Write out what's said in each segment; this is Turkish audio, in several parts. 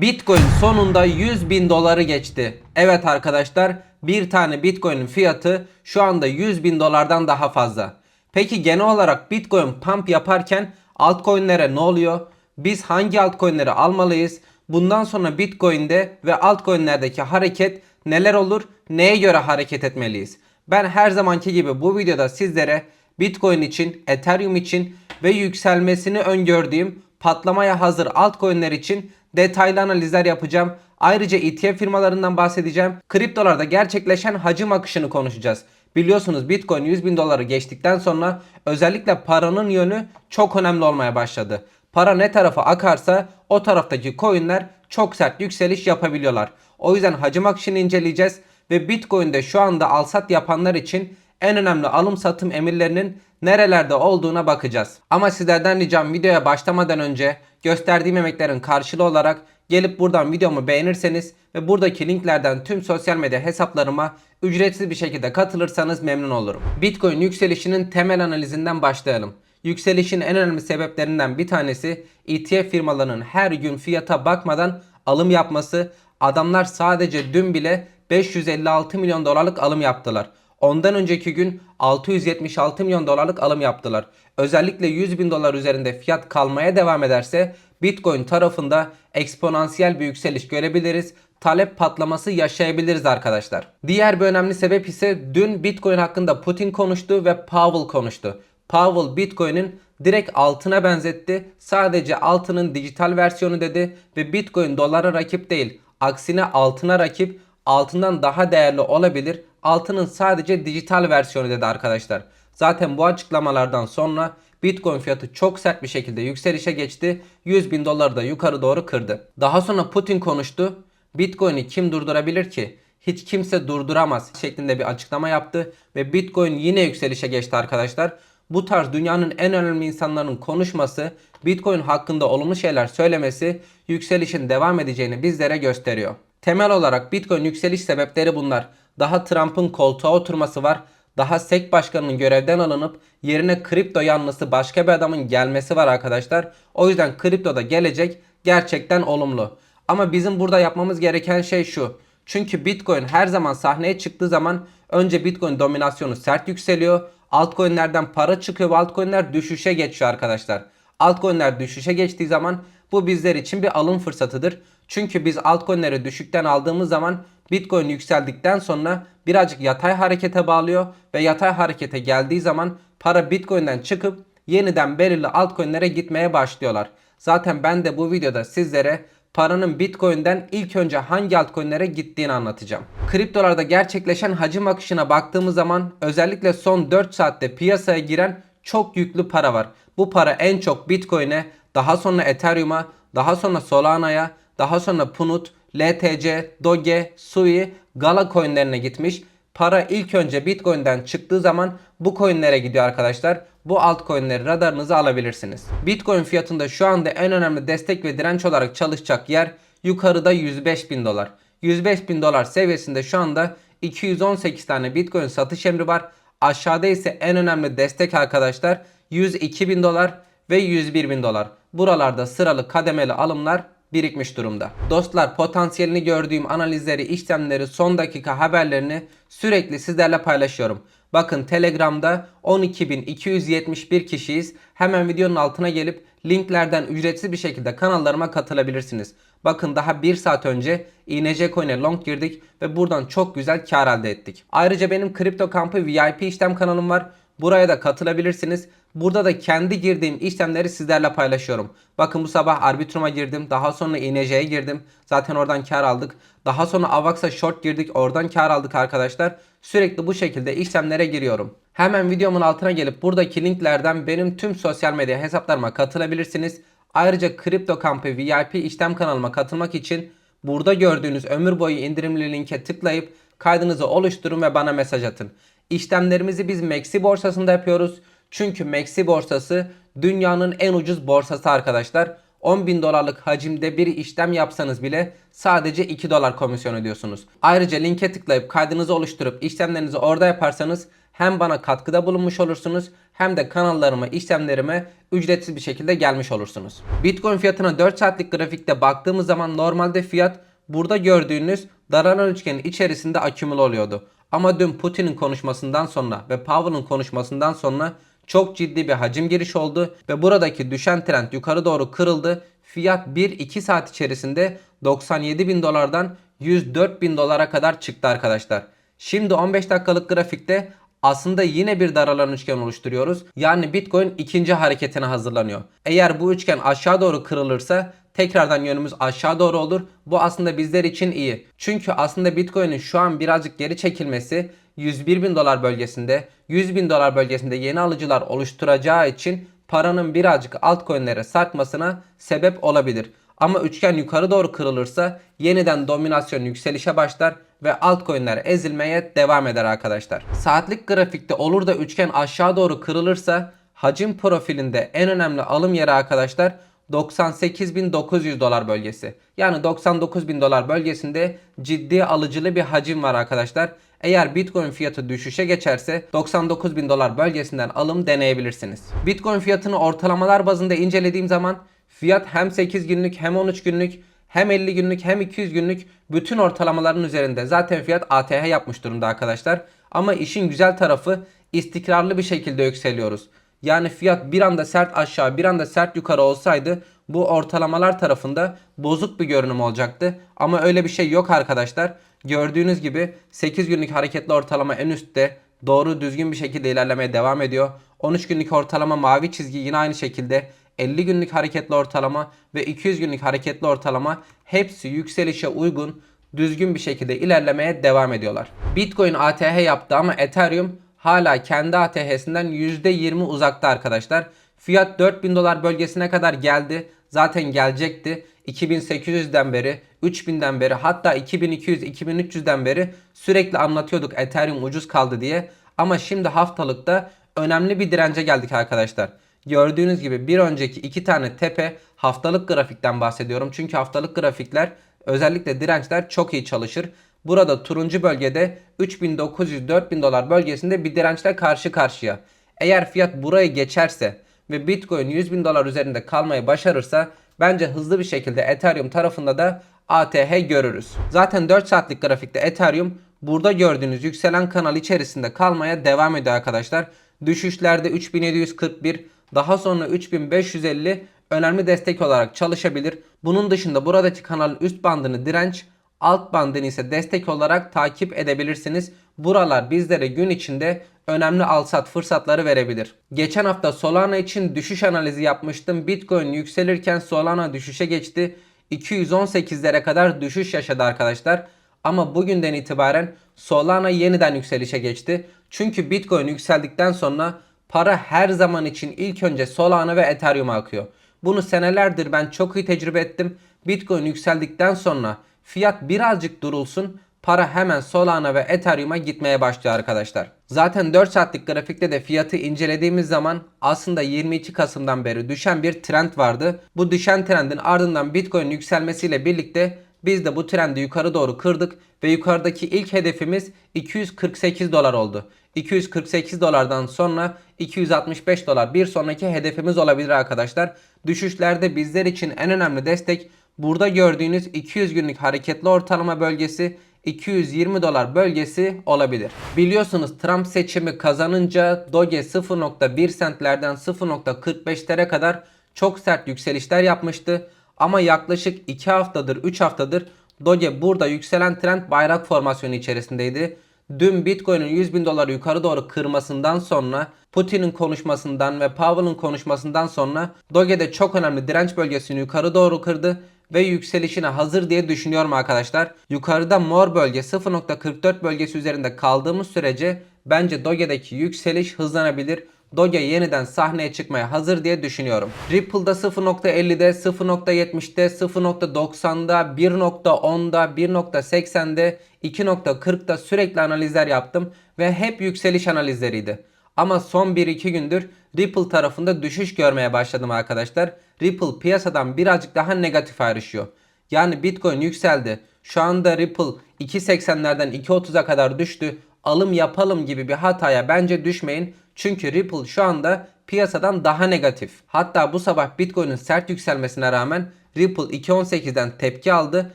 Bitcoin sonunda 100 bin doları geçti. Evet arkadaşlar bir tane Bitcoin'in fiyatı şu anda 100 bin dolardan daha fazla. Peki genel olarak Bitcoin pump yaparken altcoin'lere ne oluyor? Biz hangi altcoin'leri almalıyız? Bundan sonra Bitcoin'de ve altcoin'lerdeki hareket neler olur? Neye göre hareket etmeliyiz? Ben her zamanki gibi bu videoda sizlere Bitcoin için, Ethereum için ve yükselmesini öngördüğüm patlamaya hazır altcoin'ler için detaylı analizler yapacağım. Ayrıca ETF firmalarından bahsedeceğim. Kriptolarda gerçekleşen hacim akışını konuşacağız. Biliyorsunuz Bitcoin 100 bin doları geçtikten sonra özellikle paranın yönü çok önemli olmaya başladı. Para ne tarafa akarsa o taraftaki coinler çok sert yükseliş yapabiliyorlar. O yüzden hacim akışını inceleyeceğiz ve Bitcoin'de şu anda alsat yapanlar için en önemli alım satım emirlerinin nerelerde olduğuna bakacağız. Ama sizlerden ricam videoya başlamadan önce gösterdiğim emeklerin karşılığı olarak gelip buradan videomu beğenirseniz ve buradaki linklerden tüm sosyal medya hesaplarıma ücretsiz bir şekilde katılırsanız memnun olurum. Bitcoin yükselişinin temel analizinden başlayalım. Yükselişin en önemli sebeplerinden bir tanesi ETF firmalarının her gün fiyata bakmadan alım yapması. Adamlar sadece dün bile 556 milyon dolarlık alım yaptılar. Ondan önceki gün 676 milyon dolarlık alım yaptılar. Özellikle 100 bin dolar üzerinde fiyat kalmaya devam ederse Bitcoin tarafında eksponansiyel bir yükseliş görebiliriz. Talep patlaması yaşayabiliriz arkadaşlar. Diğer bir önemli sebep ise dün Bitcoin hakkında Putin konuştu ve Powell konuştu. Powell Bitcoin'in direkt altına benzetti. Sadece altının dijital versiyonu dedi ve Bitcoin dolara rakip değil. Aksine altına rakip altından daha değerli olabilir. Altının sadece dijital versiyonu dedi arkadaşlar. Zaten bu açıklamalardan sonra Bitcoin fiyatı çok sert bir şekilde yükselişe geçti. 100 bin doları da yukarı doğru kırdı. Daha sonra Putin konuştu. Bitcoin'i kim durdurabilir ki? Hiç kimse durduramaz şeklinde bir açıklama yaptı ve Bitcoin yine yükselişe geçti arkadaşlar. Bu tarz dünyanın en önemli insanların konuşması, Bitcoin hakkında olumlu şeyler söylemesi yükselişin devam edeceğini bizlere gösteriyor. Temel olarak Bitcoin yükseliş sebepleri bunlar. Daha Trump'ın koltuğa oturması var. Daha SEC başkanının görevden alınıp yerine kripto yanlısı başka bir adamın gelmesi var arkadaşlar. O yüzden kriptoda gelecek gerçekten olumlu. Ama bizim burada yapmamız gereken şey şu. Çünkü Bitcoin her zaman sahneye çıktığı zaman önce Bitcoin dominasyonu sert yükseliyor. Altcoin'lerden para çıkıyor ve altcoin'ler düşüşe geçiyor arkadaşlar. Altcoin'ler düşüşe geçtiği zaman bu bizler için bir alım fırsatıdır. Çünkü biz altcoin'leri düşükten aldığımız zaman Bitcoin yükseldikten sonra birazcık yatay harekete bağlıyor ve yatay harekete geldiği zaman para Bitcoin'den çıkıp yeniden belirli altcoin'lere gitmeye başlıyorlar. Zaten ben de bu videoda sizlere paranın Bitcoin'den ilk önce hangi altcoin'lere gittiğini anlatacağım. Kriptolarda gerçekleşen hacim akışına baktığımız zaman özellikle son 4 saatte piyasaya giren çok yüklü para var. Bu para en çok Bitcoin'e, daha sonra Ethereum'a, daha sonra Solana'ya, daha sonra Punut, LTC, Doge, Sui, Gala coinlerine gitmiş. Para ilk önce Bitcoin'den çıktığı zaman bu coinlere gidiyor arkadaşlar. Bu altcoin'leri radarınıza alabilirsiniz. Bitcoin fiyatında şu anda en önemli destek ve direnç olarak çalışacak yer yukarıda 105 bin dolar. 105 bin dolar seviyesinde şu anda 218 tane Bitcoin satış emri var. Aşağıda ise en önemli destek arkadaşlar 102 bin dolar ve 101 bin dolar. Buralarda sıralı kademeli alımlar birikmiş durumda. Dostlar potansiyelini gördüğüm analizleri, işlemleri, son dakika haberlerini sürekli sizlerle paylaşıyorum. Bakın Telegram'da 12.271 kişiyiz. Hemen videonun altına gelip linklerden ücretsiz bir şekilde kanallarıma katılabilirsiniz. Bakın daha 1 saat önce INC Coin'e long girdik ve buradan çok güzel kar elde ettik. Ayrıca benim kripto kampı VIP işlem kanalım var. Buraya da katılabilirsiniz. Burada da kendi girdiğim işlemleri sizlerle paylaşıyorum. Bakın bu sabah Arbitrum'a girdim. Daha sonra INC'ye girdim. Zaten oradan kar aldık. Daha sonra Avax'a short girdik. Oradan kar aldık arkadaşlar. Sürekli bu şekilde işlemlere giriyorum. Hemen videomun altına gelip buradaki linklerden benim tüm sosyal medya hesaplarıma katılabilirsiniz. Ayrıca Kripto Kampı VIP işlem kanalıma katılmak için burada gördüğünüz ömür boyu indirimli linke tıklayıp kaydınızı oluşturun ve bana mesaj atın. İşlemlerimizi biz Maxi borsasında yapıyoruz. Çünkü Maxi borsası dünyanın en ucuz borsası arkadaşlar. 10 bin dolarlık hacimde bir işlem yapsanız bile sadece 2 dolar komisyon ödüyorsunuz. Ayrıca linke tıklayıp kaydınızı oluşturup işlemlerinizi orada yaparsanız hem bana katkıda bulunmuş olursunuz hem de kanallarıma, işlemlerime ücretsiz bir şekilde gelmiş olursunuz. Bitcoin fiyatına 4 saatlik grafikte baktığımız zaman normalde fiyat burada gördüğünüz daralan üçgenin içerisinde akümüle oluyordu. Ama dün Putin'in konuşmasından sonra ve Powell'ın konuşmasından sonra çok ciddi bir hacim giriş oldu ve buradaki düşen trend yukarı doğru kırıldı. Fiyat 1-2 saat içerisinde 97 bin dolardan 104 bin dolara kadar çıktı arkadaşlar. Şimdi 15 dakikalık grafikte aslında yine bir daralan üçgen oluşturuyoruz. Yani Bitcoin ikinci hareketine hazırlanıyor. Eğer bu üçgen aşağı doğru kırılırsa tekrardan yönümüz aşağı doğru olur. Bu aslında bizler için iyi. Çünkü aslında Bitcoin'in şu an birazcık geri çekilmesi 101 bin dolar bölgesinde 100 bin dolar bölgesinde yeni alıcılar oluşturacağı için paranın birazcık altcoin'lere sarkmasına sebep olabilir. Ama üçgen yukarı doğru kırılırsa yeniden dominasyon yükselişe başlar ve altcoin'ler ezilmeye devam eder arkadaşlar. Saatlik grafikte olur da üçgen aşağı doğru kırılırsa hacim profilinde en önemli alım yeri arkadaşlar 98.900 dolar bölgesi. Yani 99.000 dolar bölgesinde ciddi alıcılı bir hacim var arkadaşlar. Eğer Bitcoin fiyatı düşüşe geçerse 99.000 dolar bölgesinden alım deneyebilirsiniz. Bitcoin fiyatını ortalamalar bazında incelediğim zaman fiyat hem 8 günlük hem 13 günlük hem 50 günlük hem 200 günlük bütün ortalamaların üzerinde. Zaten fiyat ATH yapmış durumda arkadaşlar. Ama işin güzel tarafı istikrarlı bir şekilde yükseliyoruz. Yani fiyat bir anda sert aşağı bir anda sert yukarı olsaydı bu ortalamalar tarafında bozuk bir görünüm olacaktı. Ama öyle bir şey yok arkadaşlar. Gördüğünüz gibi 8 günlük hareketli ortalama en üstte doğru düzgün bir şekilde ilerlemeye devam ediyor. 13 günlük ortalama mavi çizgi yine aynı şekilde 50 günlük hareketli ortalama ve 200 günlük hareketli ortalama hepsi yükselişe uygun düzgün bir şekilde ilerlemeye devam ediyorlar. Bitcoin ATH yaptı ama Ethereum hala kendi ATH'sinden %20 uzakta arkadaşlar. Fiyat 4000 dolar bölgesine kadar geldi. Zaten gelecekti. 2800'den beri, 3000'den beri hatta 2200-2300'den beri sürekli anlatıyorduk Ethereum ucuz kaldı diye. Ama şimdi haftalıkta önemli bir dirence geldik arkadaşlar. Gördüğünüz gibi bir önceki iki tane tepe haftalık grafikten bahsediyorum. Çünkü haftalık grafikler özellikle dirençler çok iyi çalışır. Burada turuncu bölgede 3900-4000 dolar bölgesinde bir dirençle karşı karşıya. Eğer fiyat burayı geçerse ve Bitcoin 100 bin dolar üzerinde kalmayı başarırsa bence hızlı bir şekilde Ethereum tarafında da ATH görürüz. Zaten 4 saatlik grafikte Ethereum burada gördüğünüz yükselen kanal içerisinde kalmaya devam ediyor arkadaşlar. Düşüşlerde 3741 daha sonra 3550 önemli destek olarak çalışabilir. Bunun dışında buradaki kanalın üst bandını direnç, alt bandını ise destek olarak takip edebilirsiniz. Buralar bizlere gün içinde önemli alsat fırsatları verebilir. Geçen hafta Solana için düşüş analizi yapmıştım. Bitcoin yükselirken Solana düşüşe geçti. 218'lere kadar düşüş yaşadı arkadaşlar. Ama bugünden itibaren Solana yeniden yükselişe geçti. Çünkü Bitcoin yükseldikten sonra para her zaman için ilk önce Solana ve Ethereum'a akıyor. Bunu senelerdir ben çok iyi tecrübe ettim. Bitcoin yükseldikten sonra fiyat birazcık durulsun. Para hemen Solana ve Ethereum'a gitmeye başlıyor arkadaşlar. Zaten 4 saatlik grafikte de fiyatı incelediğimiz zaman aslında 22 Kasım'dan beri düşen bir trend vardı. Bu düşen trendin ardından Bitcoin yükselmesiyle birlikte biz de bu trendi yukarı doğru kırdık ve yukarıdaki ilk hedefimiz 248 dolar oldu. 248 dolardan sonra 265 dolar bir sonraki hedefimiz olabilir arkadaşlar. Düşüşlerde bizler için en önemli destek burada gördüğünüz 200 günlük hareketli ortalama bölgesi 220 dolar bölgesi olabilir. Biliyorsunuz Trump seçimi kazanınca Doge 0.1 centlerden 0.45'lere kadar çok sert yükselişler yapmıştı. Ama yaklaşık 2 haftadır 3 haftadır Doge burada yükselen trend bayrak formasyonu içerisindeydi. Dün Bitcoin'in 100 bin doları yukarı doğru kırmasından sonra Putin'in konuşmasından ve Powell'ın konuşmasından sonra Doge'de çok önemli direnç bölgesini yukarı doğru kırdı ve yükselişine hazır diye düşünüyorum arkadaşlar. Yukarıda mor bölge 0.44 bölgesi üzerinde kaldığımız sürece bence Doge'deki yükseliş hızlanabilir. Doge yeniden sahneye çıkmaya hazır diye düşünüyorum. Ripple'da 0.50'de, 0.70'de, 0.90'da, 1.10'da, 1.80'de, 2.40'da sürekli analizler yaptım ve hep yükseliş analizleriydi. Ama son 1-2 gündür Ripple tarafında düşüş görmeye başladım arkadaşlar. Ripple piyasadan birazcık daha negatif ayrışıyor. Yani Bitcoin yükseldi. Şu anda Ripple 2.80'lerden 2.30'a kadar düştü. Alım yapalım gibi bir hataya bence düşmeyin. Çünkü Ripple şu anda piyasadan daha negatif. Hatta bu sabah Bitcoin'in sert yükselmesine rağmen Ripple 2.18'den tepki aldı.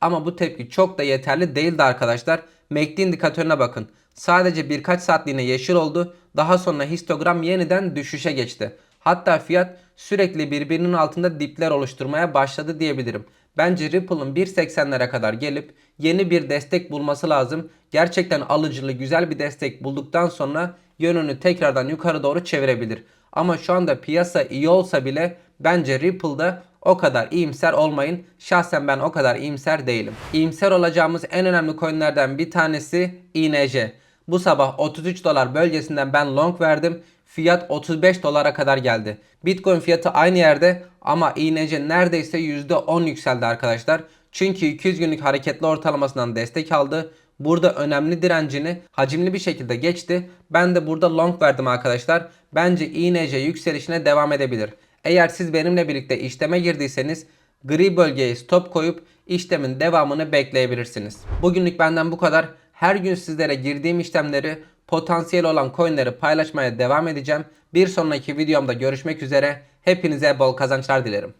Ama bu tepki çok da yeterli değildi arkadaşlar. MACD indikatörüne bakın. Sadece birkaç saatliğine yeşil oldu. Daha sonra histogram yeniden düşüşe geçti. Hatta fiyat sürekli birbirinin altında dipler oluşturmaya başladı diyebilirim. Bence Ripple'ın 1.80'lere kadar gelip yeni bir destek bulması lazım. Gerçekten alıcılı güzel bir destek bulduktan sonra yönünü tekrardan yukarı doğru çevirebilir. Ama şu anda piyasa iyi olsa bile bence Ripple'da o kadar iyimser olmayın. Şahsen ben o kadar iyimser değilim. İyimser olacağımız en önemli coinlerden bir tanesi INJ. Bu sabah 33 dolar bölgesinden ben long verdim. Fiyat 35 dolara kadar geldi. Bitcoin fiyatı aynı yerde ama INC neredeyse %10 yükseldi arkadaşlar. Çünkü 200 günlük hareketli ortalamasından destek aldı. Burada önemli direncini hacimli bir şekilde geçti. Ben de burada long verdim arkadaşlar. Bence INC yükselişine devam edebilir. Eğer siz benimle birlikte işleme girdiyseniz gri bölgeye stop koyup işlemin devamını bekleyebilirsiniz. Bugünlük benden bu kadar. Her gün sizlere girdiğim işlemleri, potansiyel olan coinleri paylaşmaya devam edeceğim. Bir sonraki videomda görüşmek üzere. Hepinize bol kazançlar dilerim.